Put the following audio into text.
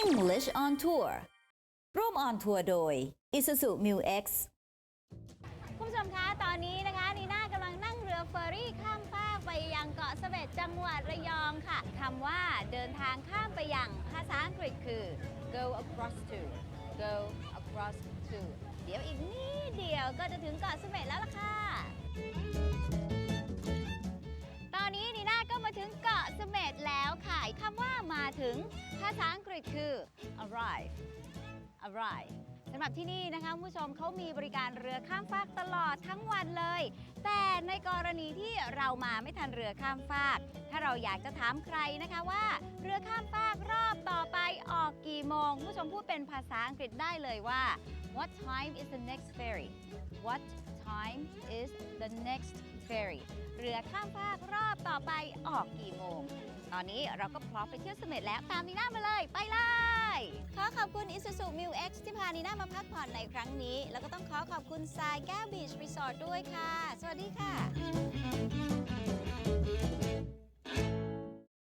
English on Tour ร่วมออนทัวร์โดย Isuzu Mu X คุณผู้ชมคะ ตอนนี้นะคะนีน่ากำลังนั่งเรือเฟอร์รี่ข้ามฟากไปยังเกาะเสม็ดจังหวัดระยองค่ะคำว่าเดินทางข้ามไปยังภาษาอังกฤษคือ go across to go across to เดี๋ยวอีกนิดเดียวก็จะถึงเกาะเสม็ดแล้วล่ะค่ะ ตอนนี้นีน่าก็มาถึงเกาะเสม็ดแล้วค่ะ ถึง ภาษาอังกฤษคือ arrive arrive สำหรับที่นี่นะคะผู้ชมเขามีบริการเรือข้ามฟากตลอดทั้งวันเลย แต่ในกรณีที่เรามาไม่ทันเรือข้ามฟาก ถ้าเราอยากจะถามใครนะคะว่า เรือข้ามฟากรอบต่อไปออกกี่โมง ผู้ชมพูดเป็นภาษาอังกฤษได้เลยว่า What time is the next ferry What time is the next ferry เรือข้ามฟากรอบต่อไปออกกี่โมง ตอนนี้เราก็พร้อมไปเที่ยวเสม็ดแล้วตามนีน่ามาเลยไปเลยขอขอบคุณอิสุสุมิวเอ็กซ์ที่พานีน่ามาพักผ่อนในครั้งนี้ แล้วก็ต้องขอขอบคุณทรายแก้วบีชรีสอร์ทด้วยค่ะ สวัสดีค่ะ